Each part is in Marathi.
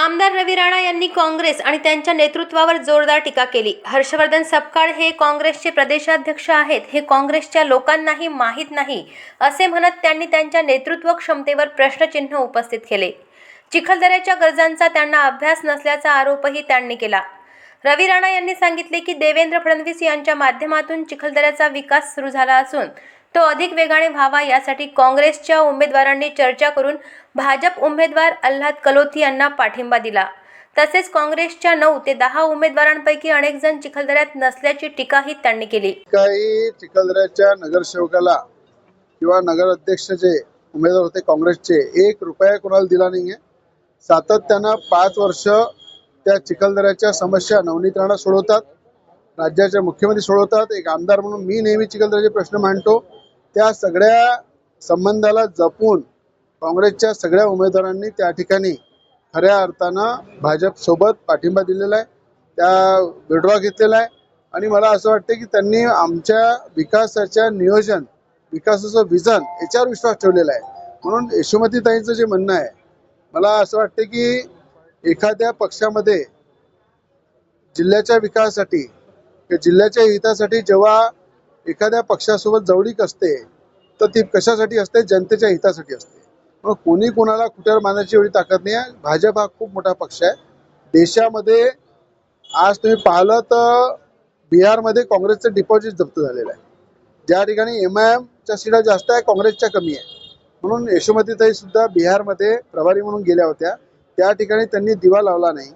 आमदार रवी राणा यांनी काँग्रेस आणि त्यांच्या नेतृत्वावर जोरदार टीका केली. हर्षवर्धन सपकाळ हे काँग्रेसचे प्रदेशाध्यक्ष आहेत. हे काँग्रेसच्या लोकांनाही माहीत नाही असे म्हणत त्यांनी त्यांच्या नेतृत्व क्षमतेवर प्रश्नचिन्ह उपस्थित केले. चिखलदऱ्याच्या गरजांचा त्यांना अभ्यास नसल्याचा आरोपही त्यांनी केला. रवी राणा यांनी सांगितले की देवेंद्र फडणवीस यांच्या माध्यमातून चिखलदऱ्याचा विकास सुरू झाला असून तो अधिक वेगाने व्हावा यासाठी काँग्रेसच्या उमेदवारांनी चर्चा करून भाजप उमेदवार अल्हाद कलोथी यांना पाठिंबा दिला. तसेच काँग्रेसच्या नऊ ते दहा उमेदवारांपैकी अनेक जण चिखलदऱ्यात नसल्याची टीकाही त्यांनी केली. काही चिखलदऱ्याच्या नगरसेवकाला किंवा नगर अध्यक्ष जे उमेदवार होते काँग्रेसचे एक रुपया कोणाला दिला नाहीये. सातत्यानं पाच वर्ष त्या चिखलदऱ्याच्या समस्या नवनीत राणा सोडवतात राज्याचे मुख्यमंत्री सोडवतात. एक आमदार म्हणून मी नेहमी चिखलदऱ्याचे प्रश्न मांडतो. त्या सगळ्या संबंधाला जपून काँग्रेसच्या सगळ्या उमेदवारांनी त्या ठिकाणी खऱ्या अर्थानं भाजपसोबत पाठिंबा दिलेला आहे. त्या विड्रॉ घेतलेला आहे. आणि मला असं वाटतं की त्यांनी आमच्या विकासाच्या नियोजन विकासाचं विजन याच्यावर विश्वास ठेवलेला आहे. म्हणून यशोमतीताईंचं जे म्हणणं आहे मला असं वाटतं की एखाद्या पक्षामध्ये जिल्ह्याच्या विकासासाठी जिल्ह्याच्या हितासाठी जेव्हा एखाद्या पक्षासोबत जवळीक असते तर ती कशासाठी असते? जनतेच्या हितासाठी असते. मग कोणी कोणाला कुठे मारण्याची एवढी ताकद नाही आहे. भाजप हा खूप मोठा पक्ष आहे. देशामध्ये आज तुम्ही पाहिलं तर बिहारमध्ये काँग्रेसचं डिपॉझिट जप्त झालेलं आहे. ज्या ठिकाणी एम आय एमच्या सीटा जास्त आहे काँग्रेसच्या कमी आहे. म्हणून यशोमतीताई सुद्धा बिहारमध्ये प्रभारी म्हणून गेल्या होत्या. त्या ठिकाणी त्यांनी दिवा लावला नाही.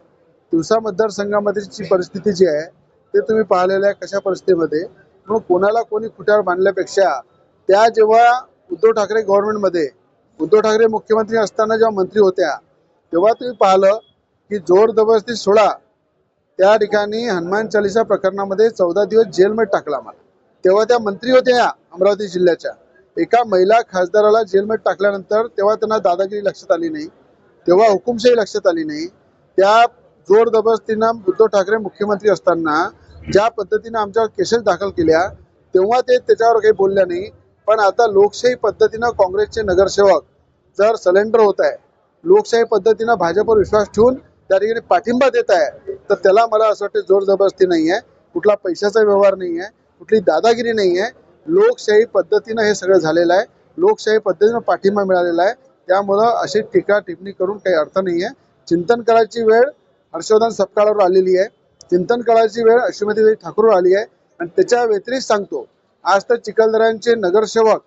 दिवसा मतदारसंघामध्ये जी परिस्थिती जी आहे ते तुम्ही पाहिलेलं आहे कशा परिस्थितीमध्ये? म्हणून कोणाला कोणी खुट्यावर बांधल्यापेक्षा त्या जेव्हा उद्धव ठाकरे गव्हर्नमेंटमध्ये उद्धव ठाकरे मुख्यमंत्री असताना जेव्हा मंत्री होत्या तेव्हा तुम्ही पाहिलं की जोर जबरदस्ती सोळा त्या ठिकाणी हनुमान चालिसा प्रकरणामध्ये चौदा दिवस जेलमध्ये टाकला मला. तेव्हा त्या मंत्री होत्या अमरावती जिल्ह्याच्या. एका महिला खासदाराला जेलमध्ये टाकल्यानंतर तेव्हा त्यांना दादागिरी लक्षात आली नाही तेव्हा हुकुमशाही लक्षात आली नाही. त्या जोर जबरदस्तीनं उद्धव ठाकरे मुख्यमंत्री असताना ज्या पद्धतीनं आमच्यावर केसेस दाखल केल्या तेव्हा ते त्याच्यावर काही बोलल्या नाही. पण आता लोकशाही पद्धतीनं काँग्रेसचे नगरसेवक जर सलेंडर होत आहे लोकशाही पद्धतीनं भाजपवर विश्वास ठेवून त्या ठिकाणी पाठिंबा देत आहे तर त्याला मला असं वाटतं जोर जबरदस्ती नाही आहे. कुठला पैशाचा व्यवहार नाही आहे कुठली दादागिरी नाही आहे. लोकशाही पद्धतीनं हे सगळं झालेलं आहे. लोकशाही पद्धतीनं पाठिंबा मिळालेला आहे. त्यामुळं अशी टीका टिप्पणी करून काही अर्थ नाही आहे. चिंतन करायची वेळ हर्षवर्धन सपकाळावर आलेली आहे. चिंतन करायची वेळ अश्वमती ठाकूरवर आली आहे. आणि त्याच्या व्यतिरिक्त सांगतो आज तर चिखलदऱ्यांचे नगरसेवक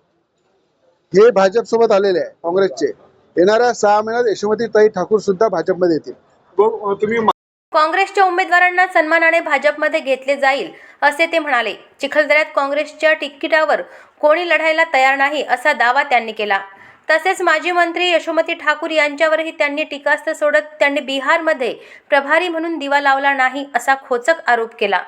हे भाजपसोबत आलेले आहे काँग्रेसचे. येणाऱ्या सहा महिन्यात यशोमतीताई ठाकूर सुद्धा भाजपमध्ये येतील. ब- तुम्ही काँग्रेसच्या उमेदवारांना सन्मानाने भाजपमध्ये घेतले जाईल असे ते म्हणाले. चिखलदऱ्यात काँग्रेसच्या तिकिटावर कोणी लढायला तयार नाही असा दावा त्यांनी केला. तसेच माजी मंत्री यशोमती ठाकूर यांच्यावरही त्यांनी टीकास्त्र सोडत त्यांनी बिहारमध्ये प्रभारी म्हणून दिवा लावला नाही असा खोचक आरोप केला.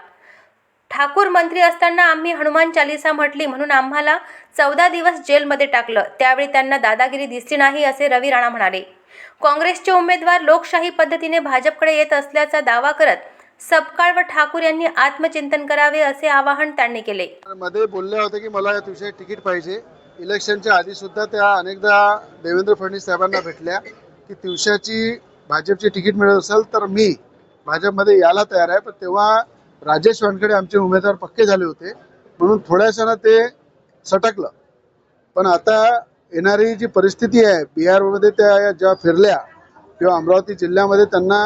ठाकूर मंत्री असताना आम्ही हनुमान चालिसा म्हटली म्हणून आम्हाला चौदा दिवस जेलमध्ये टाकलं. त्यावेळी त्यांना दादागिरी दिसली नाही असे रवी राणा म्हणाले. काँग्रेसचे उमेदवार लोकशाही पद्धतीने भाजपकडे येत असल्याचा दावा करत सपकाळ व ठाकूर यांनी आत्मचिंतन करावे असे आवाहन त्यांनी केले. मध्ये बोलले होते की मला या तिकीट पाहिजे. इलेक्शनच्या आधी सुद्धा त्या अनेकदा देवेंद्र फडणवीस साहेबांना भेटल्या की दिवसाची भाजपची तिकीट मिळत असेल तर मी भाजपमध्ये यायला तयार आहे. पण तेव्हा राजेश वानखेडे आमचे उमेदवार पक्के झाले होते. म्हणून थोड्याशानं ते सटकलं. पण आता येणारी जी परिस्थिती आहे बिहारमध्ये त्या जेव्हा फिरल्या किंवा अमरावती जिल्ह्यामध्ये त्यांना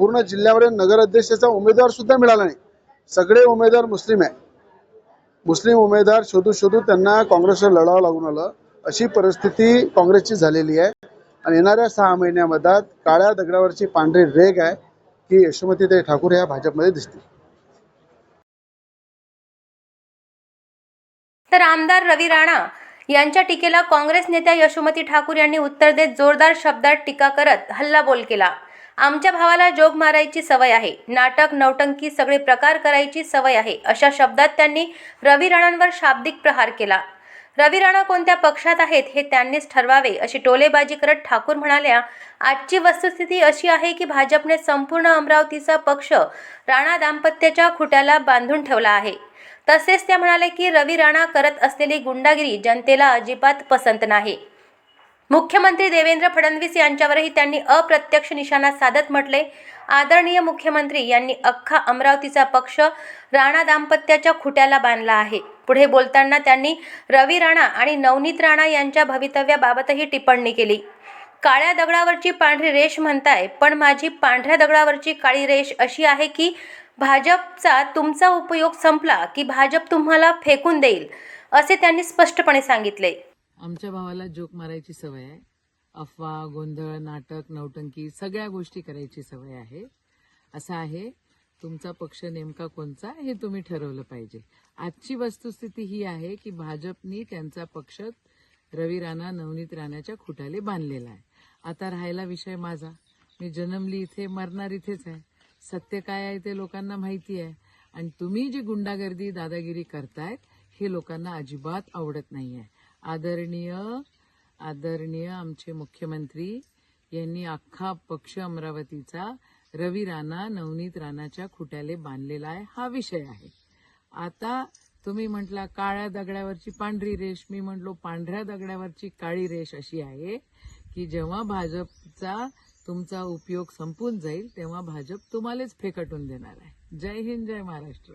पूर्ण जिल्ह्यामध्ये नगर अध्यक्षाचा उमेदवार सुद्धा मिळाला नाही. सगळे उमेदवार मुस्लिम आहे मुस्लिम उमेदवार शोधू शोधू त्यांना काँग्रेसवर लढावं लागून आलं. अशी परिस्थिती काँग्रेसची झालेली आहे. आणि येणाऱ्या सहा महिन्यामध्ये काळ्या दगडावरची पांढरी रेग आहे की यशोमतीताई ठाकूर ह्या भाजपमध्ये दिसतील. तर आमदार रवी राणा यांच्या टीकेला काँग्रेस नेत्या यशोमती ठाकूर यांनी उत्तर देत जोरदार शब्दात टीका करत हल्लाबोल केला. आमच्या भावाला जोग मारायची सवय आहे. नाटक नौटंकी सगळे प्रकार करायची सवय आहे. अशा शब्दात त्यांनी रवी राणांवर शाब्दिक प्रहार केला. रवी राणा कोणत्या पक्षात आहेत हे त्यांनीच ठरवावे अशी टोलेबाजी करत ठाकूर म्हणाल्या आजची वस्तुस्थिती अशी आहे की भाजपने संपूर्ण अमरावतीचा पक्ष राणा दाम्पत्याच्या खुट्याला बांधून ठेवला आहे. तसेच त्या म्हणाले की रवी राणा करत असलेली गुंडागिरी जनतेला अजिबात पसंत नाही. मुख्यमंत्री देवेंद्र फडणवीस यांच्यावरही त्यांनी अप्रत्यक्ष निशाणा साधत म्हटले. आदरणीय मुख्यमंत्री यांनी अख्खा अमरावतीचा पक्ष राणा दाम्पत्याच्या खुट्याला बांधला आहे. पुढे बोलताना त्यांनी रवी राणा आणि नवनीत राणा यांच्या भवितव्याबाबतही टिप्पणी केली. काळ्या दगडावरची पांढरी रेष म्हणताय पण माझी पांढऱ्या दगडावरची काळी रेष अशी आहे की भाजपचा तुमचा उपयोग संपला की भाजप तुम्हाला फेकून देईल असे त्यांनी स्पष्टपणे सांगितले. आमच्या भावाला जोक मारायची सवय आहे. अफवा गोंधळ नाटक नौटंकी सगळ्या गोष्टी करायची सवय आहे. असं आहे तुमचा पक्ष नेमका कोणचा हे तुम्ही ठरवलं पाहिजे. आजची वस्तुस्थिती ही आहे की भाजपनी त्यांचा पक्ष रवी राणा नवनीत राणाच्या खुटाले बांधलेला आहे. आता राहायला विषय माझा. मी जन्मली इथे मरणार इथेच आहे. सत्य काय आहे ते लोकांना माहिती आहे. आणि तुम्ही जी गुंडागर्दी दादागिरी करतायत हे लोकांना अजिबात आवडत नाही आहे आदरणीय आदरणीय आमचे मुख्यमंत्री यांनी अख्खा पक्ष अमरावतीचा रवी राणा नवनीत राणाच्या खुट्याले बांधलेला आहे. हा विषय आहे. आता तुम्ही म्हटला काळ्या दगडावरची पांढरी रेष. मी म्हटलो पांढऱ्या दगडावरची काळी रेष अशी आहे की जेव्हा भाजपचा तुमचा उपयोग संपून जाईल तेव्हा भाजप तुम्हालाच फेकटून देणार आहे. जय हिंद जय महाराष्ट्र.